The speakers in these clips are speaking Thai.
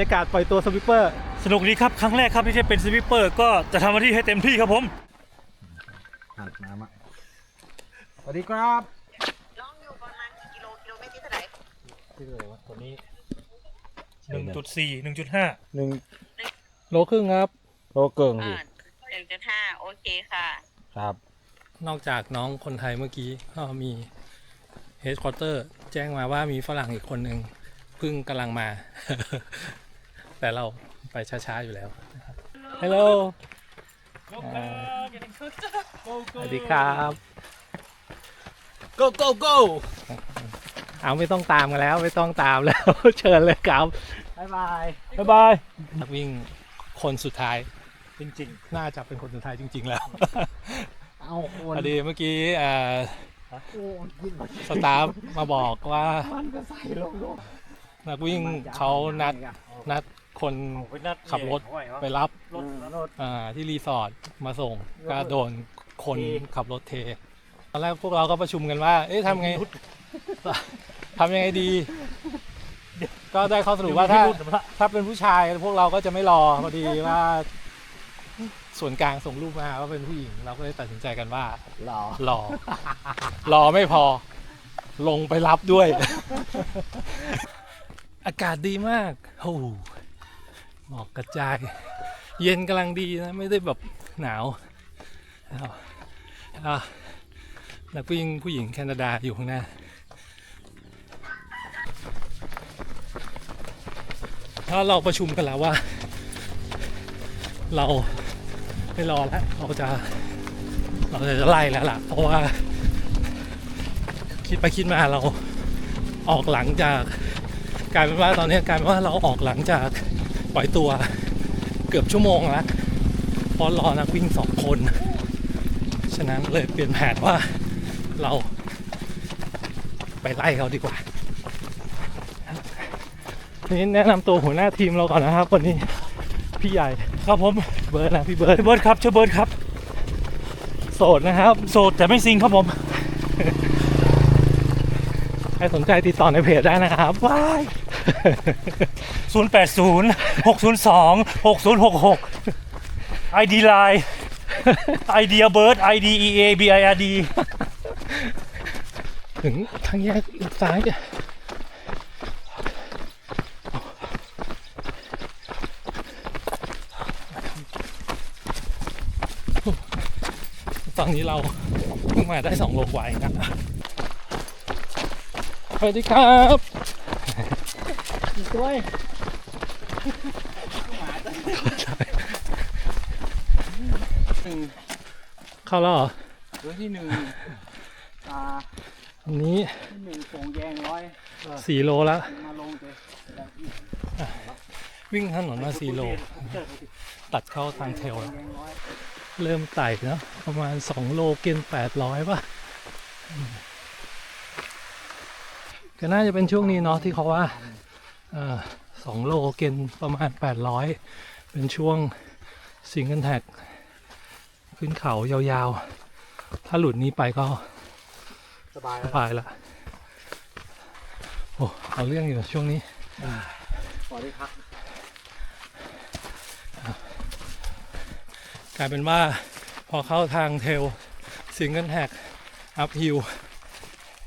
ยากาศปล่อยตัวสวิปเปอร์สนุกดีครับครั้งแรกครับที่ได้เป็นสวิปเปอร์ก็จะทำหน้าที่ให้เต็มที่ครับผมหัดน้ำอะสวัสดีครับน้องอยู่ประมาณกี่กิโลกิโลเมตรที่เท่าไหร่ที่เลยวะตัวนี้หนึ่งจุดสี่หนึ่งจุดห้าหนึ่งโลครึ่งครับ โลเกิงสิอ่าหนึ่งจุดห้าโอเคค่ะ ครับ นอกจากน้องคนไทยเมื่อกี้ก็มีเฮดค q อเตอร์แจ้งมาว่ามีฝรั่งอีกคนหนึ่งเพิ่งกำลังมา แต่เราไปช้าๆอยู่แล้วฮัลโหลสวัสดีครับ go go go เอาไม่ต้องตามกันแล้วไม่ต้องตามแล้ว เชิญเลยครับบายบายบ๊ายบายนักวิ่งคนสุดท้ายจริงน่าจะเป็นคนสุดท้ายจริง ๆ แล้ว เอาคนพอดีเมื่อกี้เอ่อโอ้ยินมาสตาฟมาบอกว่ามันก็ใส่ลงลงนักวิ่งเขานัดนัด คนๆไปนัดขับรถไปรับรถรถอ่าที่รีสอร์ทมาส่งก็โดนคนขับรถเท ตอนแรกพวกเราก็ประชุมกันว่า เอ๊ะทำไงทำยังไงดี ก็ได้ข้อสรุปว่าถ้าถ้าเป็นผู้ชายพวกเราก็จะไม่รอพอดีว่า ส่วนกลางส่งรูปมาว่าเป็นผู้หญิง เราก็เลยตัดสินใจกันว่าหล่อรอ รอไม่พอ ลงไปรับด้วย อากาศดีมากโอ้โหมอกกระจาย เย็นกำลังดีนะไม่ได้แบบหนาวนักวิ่งผู้หญิงแคนาดาอยู่ข้างหน้าถ้าเราประชุมกันแล้วว่า เราไม่รอแล้วเราจะเราจะไล่แล้วล่ะ เพราะว่า คิดไปคิดมาเราออกหลังจาก กลายเป็นว่าตอนนี้กลายเป็นว่าเราออกหลังจาก ปล่อยตัวเกือบชั่วโมงแล้วเพราะรอนักวิ่งสองคน ฉะนั้นเลยเปลี่ยนแผนว่าเราไปไล่เขาดีกว่า นี้แนะนำตัวหัวหน้าทีมเราก่อนนะครับวันนี้พี่ใหญ่ครับผมเบิร์ดนะพี่เบิร์ดชื่เบิร์ดครับชื่อเบิร์ดครับ โสดนะครับ โสดแต่ไม่ซิงครับผม ครสนใจติดต่อในเพจได้นะครับว้าย 0 8 0 6 0 2 6 0 6 6 ID Line ID a bird ID E A B I R D ถึงทางแยกซ้ายตอนนี้เราเพิ่งมาได้สองโลกว่าเองนะ สวัสดีครับด้วยเข้าแล้วเหรอตัวที่หนึ่งอ่าอันนี้ที่หนึ่งส่งแยงร้อยสี่โลแล้วมาลงเลยวิ่งถนนมาสี่โลตัดเข้าทางเทลแล้วแยงร้อย เริ่มไต่เนาะประมาณสองโลเกณฑ์แปดร้อยป่ะอืม ก็น่าจะเป็นช่วงนี้เนาะที่เขาว่าเอ่อสองโลเกณฑ์ประมาณแปดร้อยเป็นช่วงสิงเกิลแท็กขึ้นเขายาวๆ ถ้าหลุดนี้ไปก็สบายสบายละโอ้เอาเรื่องอยู่ช่วงนี้สวัสดีครับกลายเป็นว่าพอเข้าทางเทลสิงเกิลแท็กอัพฮิล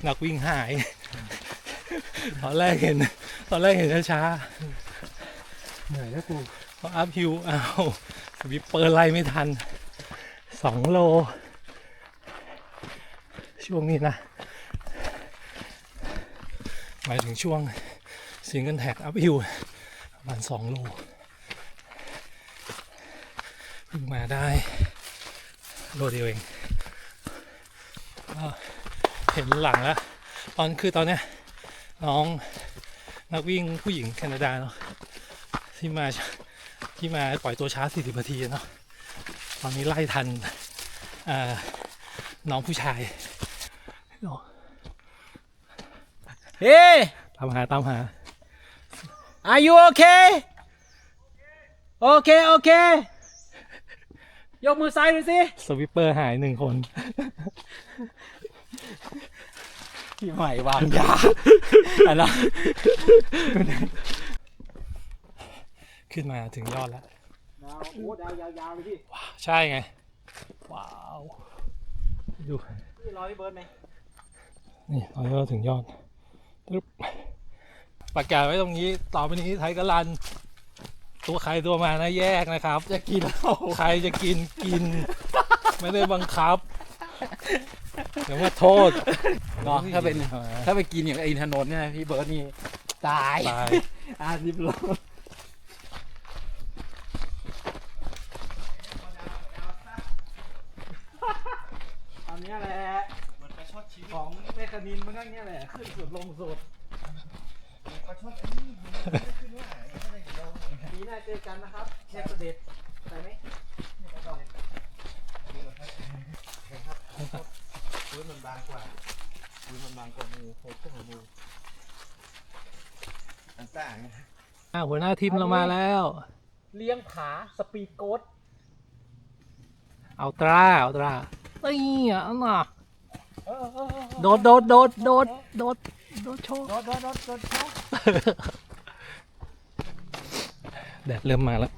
นักวิ่งหาย ตอนแรกเห็น ตอนแรกเห็นช้าเหนื่อยแล้วกูๆพออัพฮิลอ้าวสวิปเปอร์ไล่ไม่ทันสองโล ช่วงนี้นะ หมายถึงช่วงสิงเกิลแท็กอัพฮิลประมาณสองโลเพิ่งมาได้โลเดียวเองก็เห็นหลังแล้ว ตอนคือตอนเนี้ย น้องนักวิ่งผู้หญิงแคนาดาเนาะที่มาที่มาปล่อยตัวช้า 40 นาทีเนาะตอนนี้ไล่ทันน้องผู้ชายเฮ้ตามหาตามหา Are you okay โอเคโอเคยกมือซ้ายดูสิ สวิปเปอร์หายหนึ่งคน พี่ใหม่วางยาอันนั้นขึ้นมาถึงยอดแล้วดาวโอ้ดาวยาวๆเลยพี่ใช่ไง ว้าว ดูพี่รอพี่เบิร์ดไหมนี่ตอนนี้เราถึงยอดตึ๊บประกาศไว้ตรงนี้ ต่อไปนี้ไทยกรัน ตัวใครตัวมานะแยกนะครับ จะกินแล้วใครจะกินกิน ไม่ได้บังคับ เดี๋ยวมาโทษเนาะถ้าเป็นอ่ถ้าไปกินอย่างไอ้อินทนนท์เนี่ยพี่เบิร์ดนี่ตายตายอาริบโลอันเนี้ยแหละของเมคานินมันก็เนี้ยแหละขึ้นสุดลงสุดปีหน้าเจอกันนะครับแขกเสด็จใส่ไหมพื้นมันบางกว่า พื้นมันบางกว่ามือโคตรมือต่างอะหัวหน้าทีมเรามาแล้ว เลี้ยงผาสปีดโกดเอาตราเอาตราเอ้ยอะน่ะโดดโดดโดดโดดโดดโดดโชว์โดดโดดโดดโดดโชว์แดดเริ่มมาแล้ว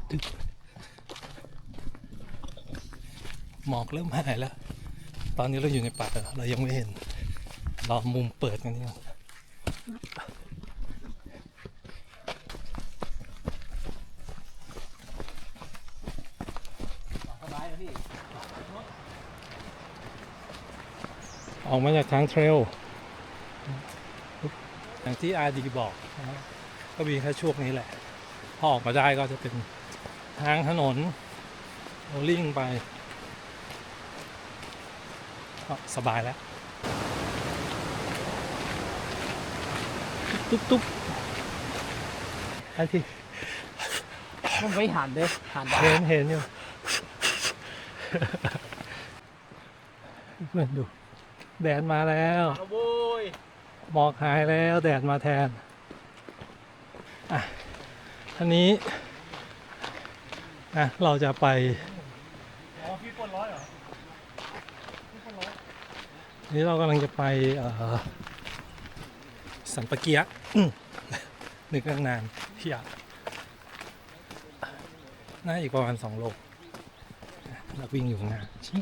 หมอกเริ่มหายแล้ว ตอนนี้เราอยู่ในป่าเรายังไม่เห็น รอมุมเปิดกันนี่ก่อนสบายนะพี่ออกมาจากทางเทรล อย่างที่อาดีบอกนะฮะก็มีแค่ช่วงนี้แหละ พอออกมาได้ก็จะเป็นทางถนนโรลลิ่งไป ก็สบายแล้ว ตุ๊บตุ๊บอันที่มันไม่หันเด้หันได้เห็นเห็นอยู่เพื่อนดู แดดมาแล้วโว้ยหมอกหายแล้วแดดมาแทนอะทีนี้อะเราจะไปอ๋อพี่ปนร้อยเหรอนี่เรากำลังจะไปเอ่อ สันปะเกียะอืมนึกตั้งนานพี่อยากน่าอีกประมาณสองโลเราวิ่งอยู่ข้างหน้าชิ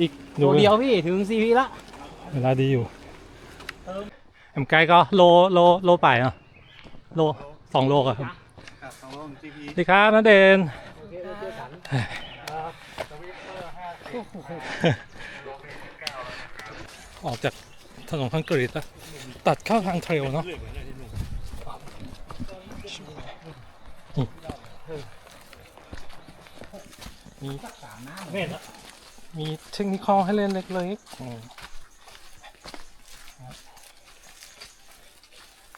อีกตัวเดียวพี่ถึงซีพีละ เวลาดีอยู่แอมไกลก็โลโลโลป่ายเนาะโลสองโลอะครับสวัสดีครับนันเดนออกจากถนนคอนกรีตอะ ตัดเข้าทางเทรลเนาะนี่มีเม่นอะมีเทคนิคอลให้เล่นเล็กๆ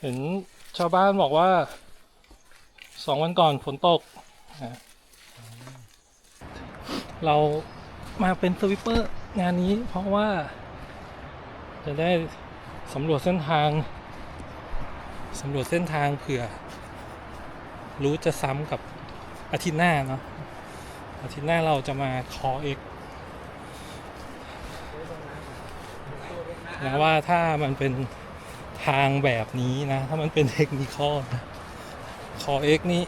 เห็นชาวบ้านบอกว่าสองวันก่อนฝนตก เรามาเป็นสวิปเปอร์งานนี้เพราะว่าจะได้ สำรวจเส้นทางสำรวจเส้นทางเผื่อ รู้จะซ้ำกับอาทิตย์หน้าเนาะอาทิตย์หน้าเราจะมาคอเอ็กนะว่าถ้ามันเป็นทางแบบนี้นะ ถ้ามันเป็นเทคนิคอลนะคอเอ็กนี่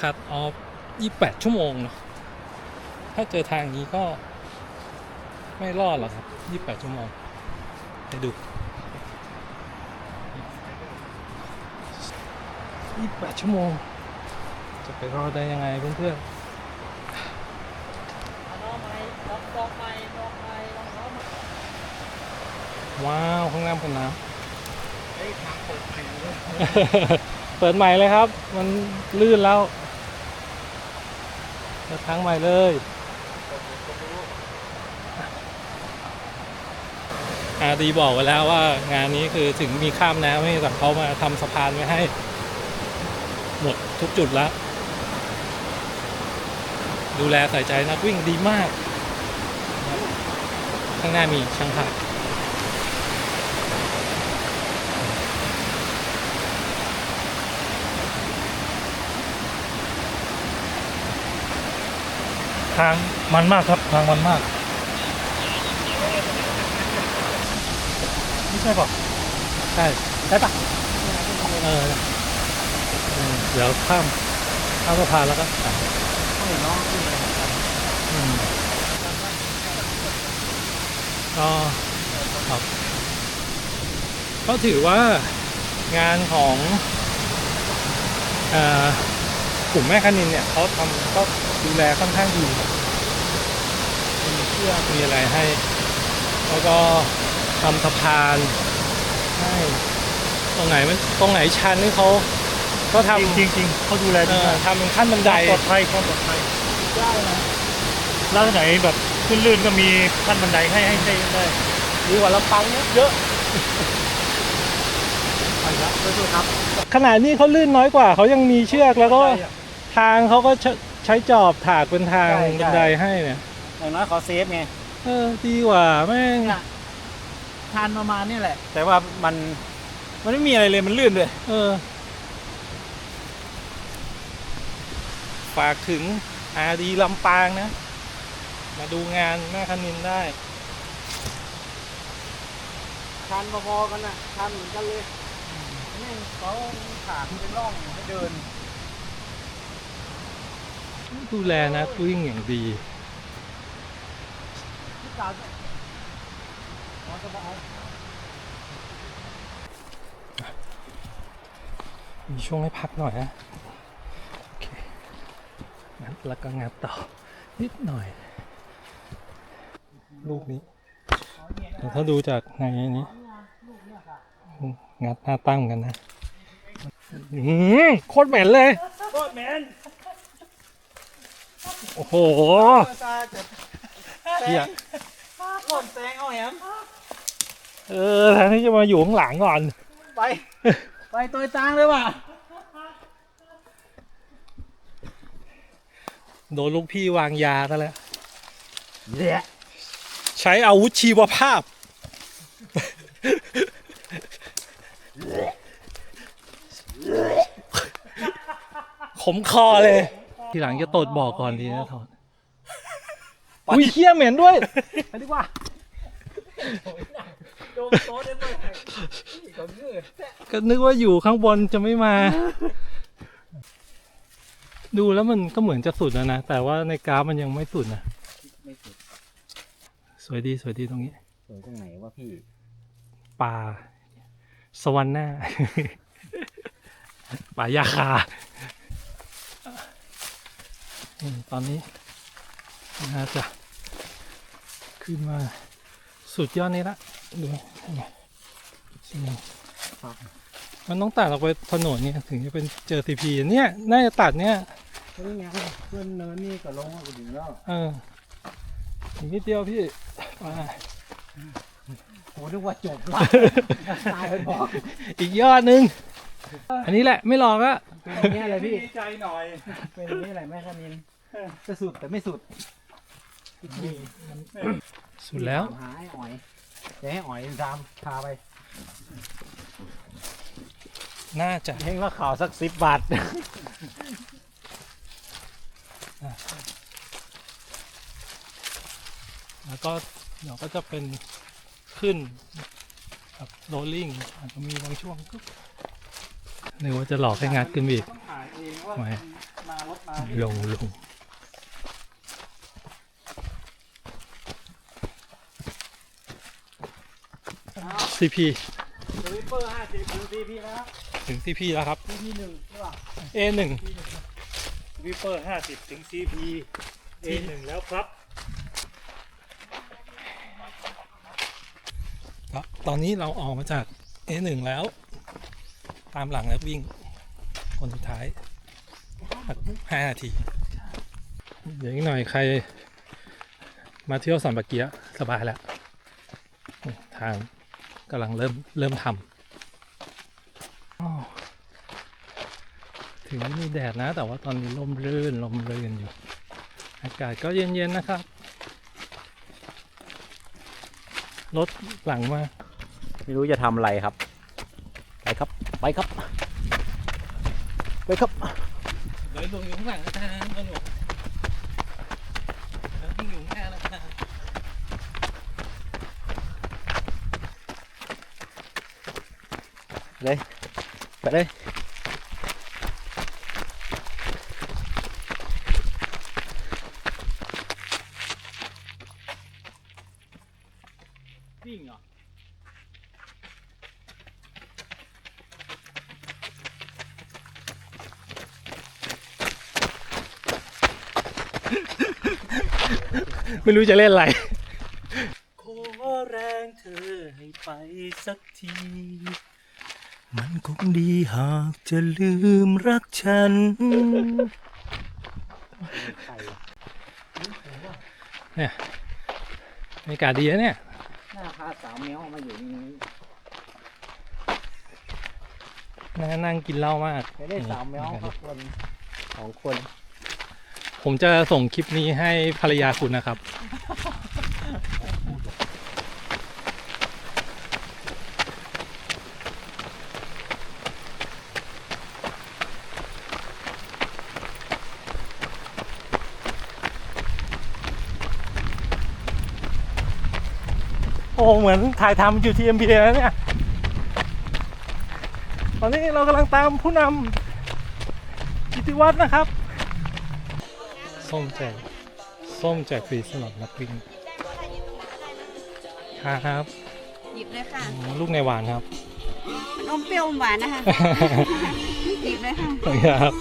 คัดออฟ28 ชั่วโมงเนาะถ้าเจอทางนี้ก็ไม่รอดหรอกครับ 28 ชั่วโมงให้ดู 28 ชั่วโมง จะไปรอดได้ยังไงเพื่อนๆว้าวข้างล่างเป็นน้ำเปิดใหม่เลยครับ มันลื่นแล้วเปิดทางใหม่เลยอาดีบอกไว้แล้วว่างานนี้คือถึงมีข้ามน้ำให้แต่เขามาทำสะพานไว้ให้ หมดทุกจุดแล้วดูแลใส่ใจนักวิ่งดีมาก ข้างหน้ามีช่างภาพทางมันมากครับทางมันมาก ไม่ใช่ป่ะใช่ใช่ปะเออ เดี๋ยวข้ามข้ามสะพานแล้วก็ต้องเห็นน้องขึ้นไปอืมก็ครับก็ถือว่างานของกลุ่มแม่คณินเนี่ยเขาทำก็ดูแลค่อนข้างดีมีเชือกมีอะไรให้ แล้วก็ทำสะพานให้ตรงไหนมันตรงไหนชันนี่เขา ก็ทำจริงๆจริงๆเขาดูแลเอดีอมากทำเป็นขั้นบันไดปลอดภัยความปลอดภัยแล้วที่ไหนแบบขึ้นลื่นก็มีขั้นบันไดให้ให้ได้ได้ดีกว่าลำปังเยอะไปครับสู้ๆครับขนาดนี้เขาลื่นน้อยกว่าเขายังมีเชือกแล้วก็ทางเขาก็ใช้ใช้จอบถากเป็นทางใช่บันไดให้เนี่ยอย่างน้อยขอเซฟไงเออดีกว่าแม่งทานประมาณนี้แหละ แต่ว่ามันมันไม่มีอะไรเลยมันลื่นเลยเออ ฝากถึงอาดีลำปางนะ มาดูงานแม่คณินได้ทานพอๆกันนะทานเหมือนกันเลยนี่เขาถากเป็นร่องให้เดิน ดูแลนะวิ่งอย่างดีมีช่วงให้พักหน่อยนะโอเคงั้น แล้วก็งัดต่อนิดหน่อย ลูกนี้แต่ถ้าดูจากในนี้งัดหน้าตั้งกันนะอืมโคตรเหม็นเลย โคตรแมนโอ้โหตาจะเฮียหล่นแซงเอาแหมเออแทนที่จะมาอยู่ข้างหลังก่อน ไป ไปตัวจางเลยว่ะ โดนลูกพี่วางยาซะแล้วเดี๋ยวใช้อาวุธชีวภาพ ขมคอเลย ทีหลังจะตดบอกก่อนดีนะทอนอุ้ยเขี้ยเหม็นด้วยไปดีกว่าโดนโต๊ะได้ไหมก็คือก็นึกว่าอยู่ข้างบนจะไม่มา ดูแล้วมันก็เหมือนจะสุดแล้วนะ แต่ว่าในกราฟมันยังไม่สุดนะ ไม่สุดสวยดีสวยดีตรงนี้ สวยตรงไหนวะพี่ ป่า สวรรค์หน้า ป่ายาคาอืมตอนนี้น่าจะขึ้นมาสุดยอดนี้ละดูอืมมันต้องตัดออกไปถนนเนี่ยถึงจะเป็นเจอทีพีเนี่ย น่าจะตัดเนี่ย นี่ไงเพื่อนเนินนี่ก็ลงมาถึงแล้วเอออีกนิดเดียวพี่มาโหนึกว่าจบละตายไปบอกอีกยอดหนึง อันนี้แหละไม่หลอกอะเป็นอย่างนี้ยเลยพี่ ดีใจหน่อย เป็นอย่างนี้แหละแม่คณินจะสุดแต่ไม่สุดสุดแล้วถามหาให้อ๋อยจะให้อ๋อยตามพาไปน่าจะเฮงละข่าวสักสิบบาท แล้วก็เดี๋ยวก็จะเป็นขึ้นแบบโรลลิ่งอาจจะมีบางช่วงก็นึกว่าจะหลอกให้งัดขึ้นอีกต้องถ่ายเองว่าไม่มารถมาลงลงซีพีสวิปเปอร์ห้าสิบดูดีพี่นะครับถึงซีพีแล้วครับพี่หนึ่งใช่ป่ะ A หนึ่ง วิปเปอร์ห้าสิบถึง CP A หนึ่งแล้วครับ ครับตอนนี้เราออกมาจาก A หนึ่งแล้ว ตามหลังแล้ววิ่ง คนสุดท้ายห้านาที เดี๋ยวอีกหน่อยใคร มาเที่ยวสันปะเกียะสบายแล้ว ทางกำลังเริ่มเริ่มทำอ้าว ถึงไม่มีแดดนะ แต่ว่าตอนนี้ลมรื่นลมรื่นอยู่ อากาศก็เย็นๆนะครับ รถหลังมา ไม่รู้จะทำอะไรครับ ไปครับ ไปครับ ไปครับเดี๋ยลงอยู่ข้างหลังนะจ๊ะหนูแล้ววิ่งอยู่ข้างหน้านะจ๊ะไปเลย ไม่รู้จะเล่นอะไรขอแรงเธอให้ไปสักที มันคงดีหากจะลืมรักฉันเนี่ยบรรยากาศดีนะเนี่ยหน้าพาสาวแมวมาอยู่นี่นั่งนั่งกินเหล้ามากจะได้สาวแมวครับคนสองคน ผมจะส่งคลิปนี้ให้ภรรยาคุณนะครับ โอ้เหมือนถ่ายทำอยู่ที่ MBA แล้วเนี่ย ตอนนี้เรากำลังตามผู้นำกิติวัฒน์นะครับ ส้มแจกส้มแจกฟรีสำหรับนักวิ่งครับหยิบเลยค่ะอืมลูกในหวานครับนมเปรี้ยวอมหวานนะคะหยิบเลยค่ะครับ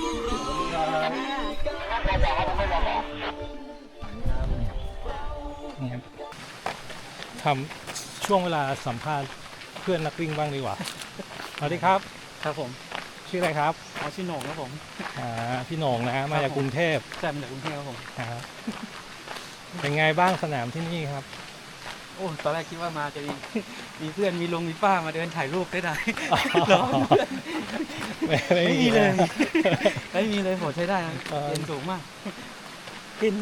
นี่ครับทำช่วงเวลาสัมภาษณ์เพื่อนนักวิ่งบ้างดีกว่าสวัสดีครับ ครับผม ชื่ออะไรครับขอชื่อโหน่งครับผม อ่าพี่โหน่งนะมาจากกรุงเทพใช่มาจากกรุงเทพครับผมครับเป็นไงบ้างสนามที่นี่ครับ โอ้ตอนแรกคิดว่ามาจะมีมีเพื่อนมีลุงมีป้ามาเดินถ่ายรูปได้ไหมไม่ไม่ไม่มีเลย ไม่มีเลยโหดใช้ได้นะเออเรียนสูงมากขึ้น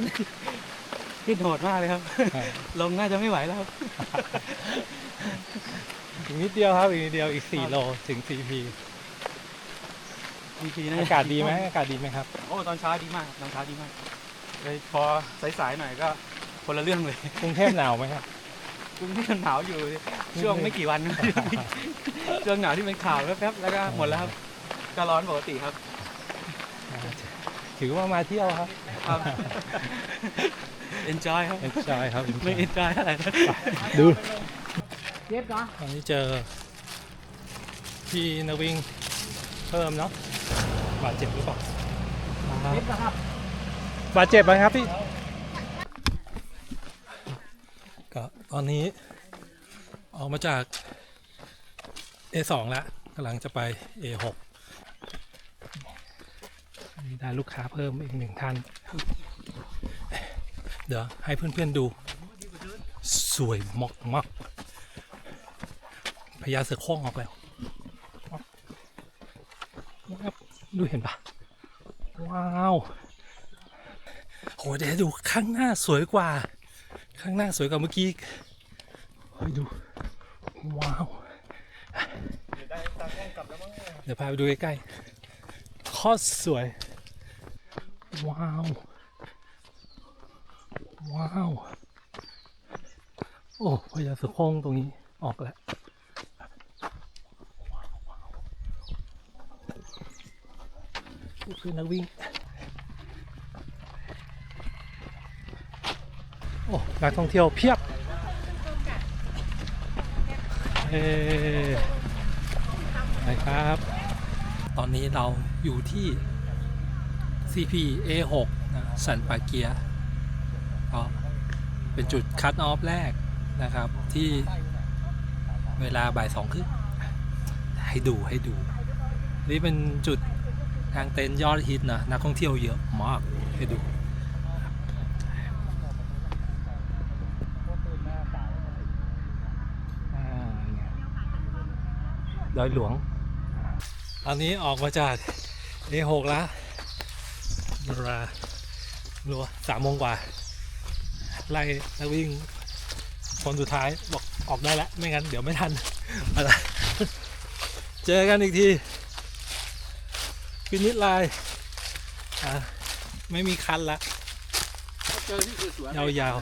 ขึ้นโหดมากเลยครับครับ ลงน่าจะไม่ไหวแล้วครับอีกนิดเดียวครับอีกนิดเดียวอีก4โลถึง CP ดีทีนะอากาศดีไหมอากาศดีไหมครับ โอ้ตอนเช้าดีมากตอนเช้าดีมากเลยพอสายๆหน่อยก็คนละเรื่องเลยกรุงเทพหนาวไหมครับกรุงเทพหนาวอยู่ช่วงไม่กี่วัน ช่วงหนาวที่เป็นข่าวแป๊บๆแล้วก็หมดแล้วครับก็ร้อนปกติครับ ถือว่ามาเที่ยวครับครับ enjoy ครับ enjoy ครับไม่ enjoy enjoy อะไรนะดูเจ็บเนาะตอนนี้เจอพี่นกวิ่งเพิ่มเนาะ บาดเจ็บหรือเปล่าเจ็บนะครับบาดเจ็บไหมครับพี่ก็ตอนนี้ออกมาจาก A2 แล้วกำลังจะไป A6 มีได้ลูกค้าเพิ่มอีกหนึ่งท่าน เดี๋ยวให้เพื่อนๆดู สวยมากมากพญาเสือโคร่งออกแล้วครับ ดูเห็นปะว้าวโหเดี๋ยวดูข้างหน้าสวยกว่า ข้างหน้าสวยกว่าเมื่อกี้ไปดู ว้าว เดี๋ยวพาไปดูใกล้ๆโคตรสวย ว้าว ว้าว โอ้พญาสือโคร่งตรงนี้ออกแล้ว คือนักวิ่ง โอ้ นักท่องเที่ยวเพียบเอ้ไปครับ ตอนนี้เราอยู่ที่ CP A6 นะสันปาเกียก็เป็นจุดคัตออฟแรกนะครับ ที่เวลาบ่ายสองครึ่งให้ดูให้ดู นี่เป็นจุดางเต็นท์ยอดฮิตนะนักท่องเที่ยวเยอะมากให้ดูดอยหลวง ตอนนี้ออกมาจาก A6 แล้วเวลารัวสามโมงกว่า ไล่นักวิ่ง คนสุดท้ายบอกออกได้แล้ว ไม่งั้นเดี๋ยวไม่ทันอะไรเจอกันอีกที ฟินิชไลน์อะไม่มีคันละเจอที่สวยยาว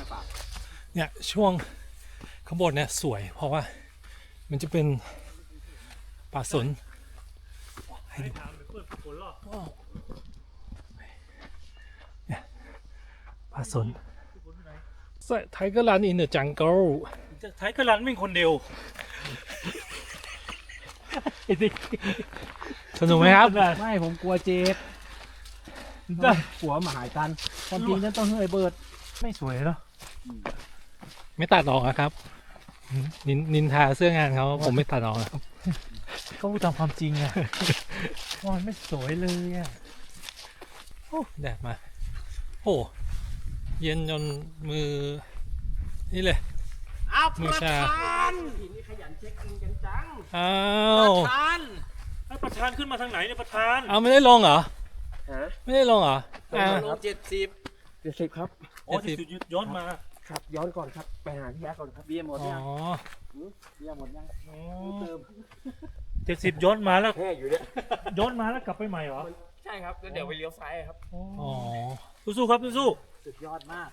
ๆเนี่ยช่วงข้างบนเนี่ยสวยเพราะว่ามันจะเป็นป่าสนให้ดูว้าวเนี่ยป่าสนไทเกอร์รันอินเดอะจังเกิลไทยก็รันวิ่งคนเดียว สนุกไหมครับ ไม่ผมกลัวเจ็บหัวมาหายตันความจริงนั่นต้องเฮ้ยเบิร์ดไม่สวยเหรอไม่ตัดออกอะครับ นินนินทาเสื้องานเขาผมไม่ตัดออกครับก็พูดตามความจริงอะว่ามันไม่สวยเลยอะโอ้แดดมาโอ้เย็นจนมือ นี่เลยอ้าวมือชานี่ขยันเช็คอินกันจังอ้าวทานให้ ประธานขึ้นมาทางไหนเนี่ยประธานเอาไม่ได้ลงเหรอ ฮะไม่ได้ลงเหรออ่า ลงเจ็ดสิบเจ็ดสิบครับอ๋อที่สุดย้อนมาครับ ย้อนก่อนครับไปหาพี่แอ๊ก่อนครับเบียร์หมดอ๋อยังเบียร์หมดยังเติมเจ็ดสิบย้อนมาแล้วแค่อยู่เนี่ยย้อนมาแล้วกลับไปใหม่เหรอใช่ครับแล้วเดี๋ยวไปเลี้ยวซ้ายครับอ๋อสู้ๆครับสู้สุดยอดมาก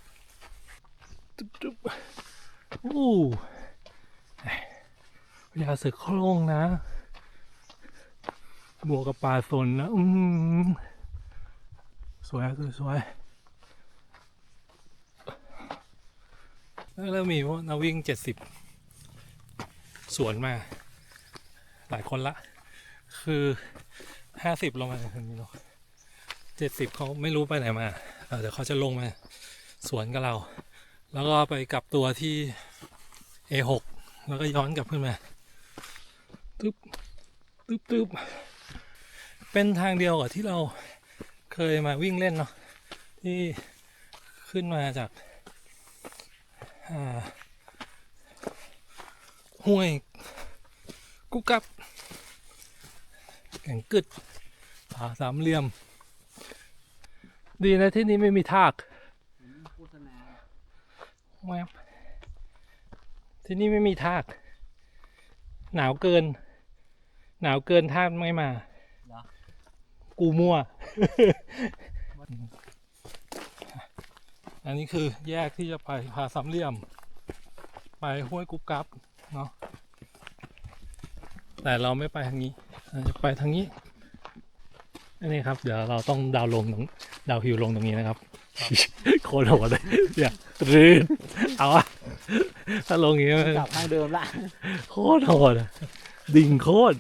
ตึ๊บตึ๊บอู้พญาเสือโคร่งนะ บวกกับป่าสนนะอืมสวยสวยสวยแล้วเริ่มมีพวกนักวิ่งเจ็ดสิบสวนมา หลายคนละ คือห้าสิบลงมาถึงนี้เนาะเจ็ดสิบเขาไม่รู้ไปไหนมาเออเดี๋ยวเขาจะลงมาสวนกับเรา แล้วก็ไปกลับตัวที่ A6 แล้วก็ย้อนกลับขึ้นมาตึ๊บตึ๊บตึ๊บ เป็นทางเดียวกับที่เราเคยมาวิ่งเล่นเนาะที่ขึ้นมาจากห้วยกุกกับแก่งกึดผาสามเหลี่ยม ดีนะที่นี้ไม่มีทากแวบที่นี่ไม่มีทาก หนาวเกิน หนาวเกินทากไม่มา กูมั่ว อันนี้คือแยกที่จะไปพาสามเหลี่ยม ไปห้วยกุ๊กกั๊บเนาะแต่เราไม่ไปทางนี้เราจะไปทางนี้อันนี้ครับ เดี๋ยวเราต้องดาวน์ลงตรงดาวน์ฮิวลงตรงนี้นะครับ โคตรโหดเลยอย่ารื่นเอาอะถ้าลงอย่างนี้มันกลับทางเดิมละโคตรโหดอะดิ่งโคตร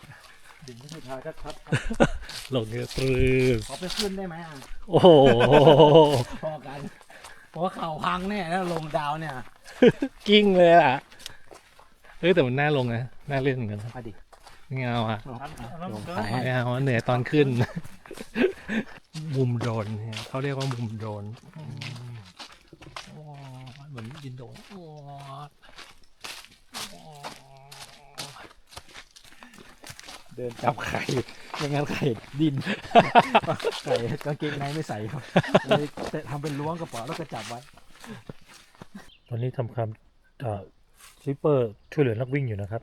ๆดิ่งไม่ใช่ทางชัด ลงเนี่ยรื่นขอไปขึ้นได้ไหมอะโอ้โห พอกันเพราะว่าเข่าพังแน่แล้วลงดาวเนี่ยกิ้งเลยอะ เฮ้ยแต่มันน่าลงนะ น่าเล่นเหมือนกันนะมาดิไม่เอาอะๆอันอันนั้นลงเกินสายไม่เอาเหนื่อยตอนขึ้น มุมโดรนเนี่ยเขาเรียกว่ามุมโดรนอืมโอ้เหมือนยินโดรนโอ้โอ้เดินจับไข่ ไม่งั้นไข่ดิน ไข่กางเกงในไม่ใส่ครับเลยแต่ทำเป็นล้วงกระเป๋าแล้วก็จับไว้ ตอนนี้ทำคำสลิปเปอร์ช่วยเหลือนักวิ่งอยู่นะครับ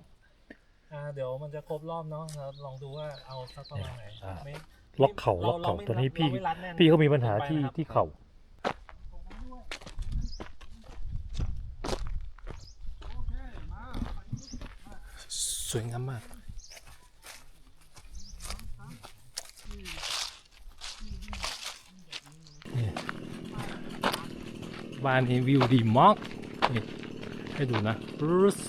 อ่าเดี๋ยวมันจะครบรอบเนาะเราลองดูว่าเอาสักประมาณไหนอ่า ไม่ล็อกเข่าเราล็อกเข่าเราไม่ตอนนี้เราพี่ไม่รัดแน่นพี่เขามีปัญหาที่ไปนะครับที่เข่า สวยงามมาก บ้านนี้วิวดีมากนี่ให้ดูนะรึส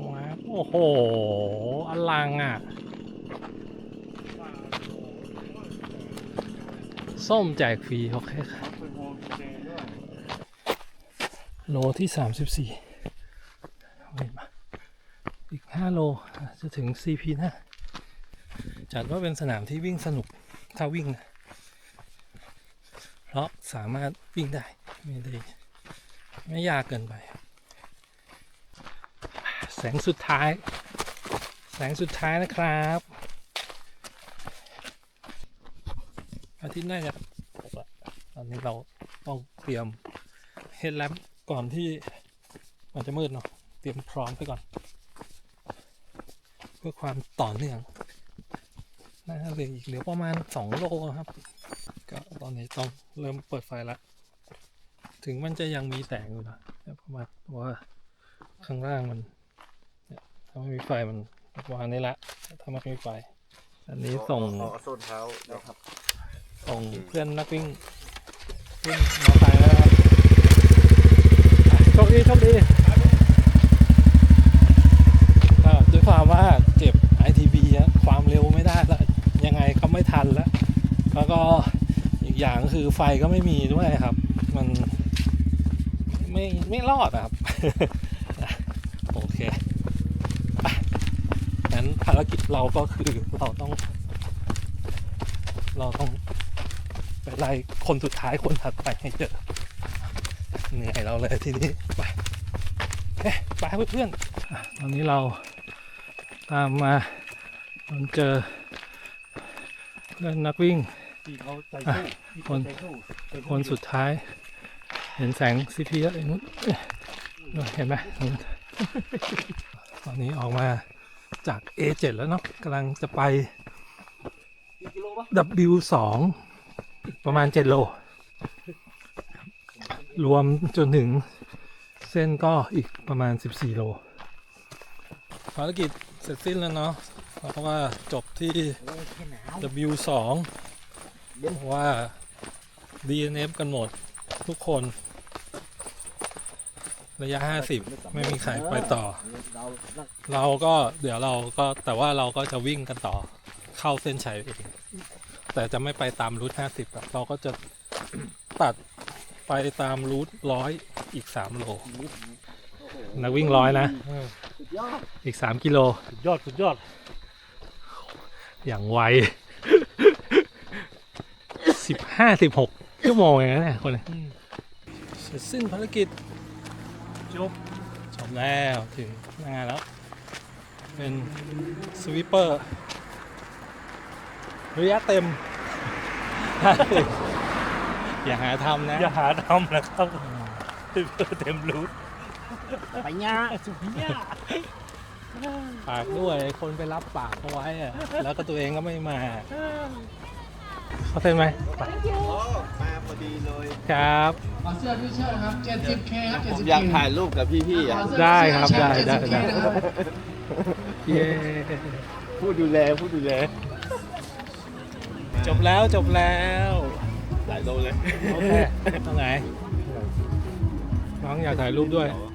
ว้าวโอ้โห อลังอะ ส้มแจกฟรีโอเคค่ะโลที่สามสิบสี่อีกห้าโล จะถึง CP นะจัดว่าเป็นสนามที่วิ่งสนุก ถ้าวิ่งนะเพราะสามารถวิ่งได้ ไม่ได้ไม่ยากเกินไป แสงสุดท้าย แสงสุดท้ายนะครับอาทิตย์หน้าจะตกละตอนนี้เราต้องเตรียมเฮดแลมก่อนที่มันจะมืดเนาะเตรียมพร้อมไปก่อน เพื่อความต่อเนื่องน่าจะเหลืออีกเหลือประมาณ 2 โลครับ ก็ตอนนี้ต้องเริ่มเปิดไฟและ ถึงมันจะยังมีแสงอยู่นะแต่ประมาณว่าข้างล่างมันเนี่ยถ้าไม่มีไฟมันประมาณนี้ละ ถ้าไม่มีไฟ อันนี้ส่งเอาส้นเท้านะครับส่งเพื่อนนักวิ่งขึ้นมอไซค์แล้วนะครับอะโชคดีโชคดีก็ด้วยความว่าเจ็บ ITB อะความเร็วไม่ได้แล้วยังไงก็ไม่ทันแล้ว แล้วก็อีกอย่างก็คือไฟก็ไม่มีด้วยครับ มัน ไม่ไม่รอดอะครับ โอเคไปงั้นภารกิจเราก็คือเราต้อง เราต้องไปไล่คนสุดท้ายคนถัดไปให้เจอเหนื่อยเราเลยทีนี้ไปโอเคไปเพื่อนๆอะตอนนี้เราตามมาจนเจอเพื่อนนักวิ่งที่เขาใจอะสู้ที่คเขานใจสู้คนสุดท้าย เห็นแสงซีพีอะไรนู้นเห็นไหมตอนนี้ออกมาจาก A7 แล้วเนาะกำลังจะไป W2 ประมาณ 7 โล รวมจนถึงเส้นก็อีกประมาณ 14 โล ภารกิจเสร็จสิ้นแล้วเนาะเพราะว่าจบที่ W2 เพราะว่า DNF กันหมด ทุกคน ระยะ50ไม่มีใครไปต่อ เราก็เดี๋ยวเราก็แต่ว่าเราก็จะวิ่งกันต่อ เข้าเส้นชัยเองแต่จะไม่ไปตามรูท50อะเราก็จะตัดไปตามรูทร้อยอีก3โล นักวิ่งร้อยนะอีก3กิโลสุดยอดสุดยอด อย่างไวสิบห้าสิบหก ชั่วโมงเองนะเนี่ยคนนี้เสร็จสิ้นภารกิจจบจบแล้วถึงหน้าแล้ว เป็นสวิปเปอร์ระยะเต็ม อย่าหาทำนะ อย่าหาทำนะครับเต็มรูทไปย่าสุดย่าปากด้วยคนไปรับปากเขาไว้อะแล้วก็ตัวเองก็ไม่มา เข้าใจไหมมาพอดีเลยครับขอเสื้อพี่เชิดครับ 70K ครับ ผม 70K อยากถ่ายรูปกับพี่ๆอะขอเสื้อได้ครับพี่ได้เชิได้ 70K ได้นะครับเย้ผู้ดูแลผู้ดูแล จบแล้วจบแล้วหลายโลเลยโอเคตรงไหนน้องอยากถ่ายรูปด้วยโอ้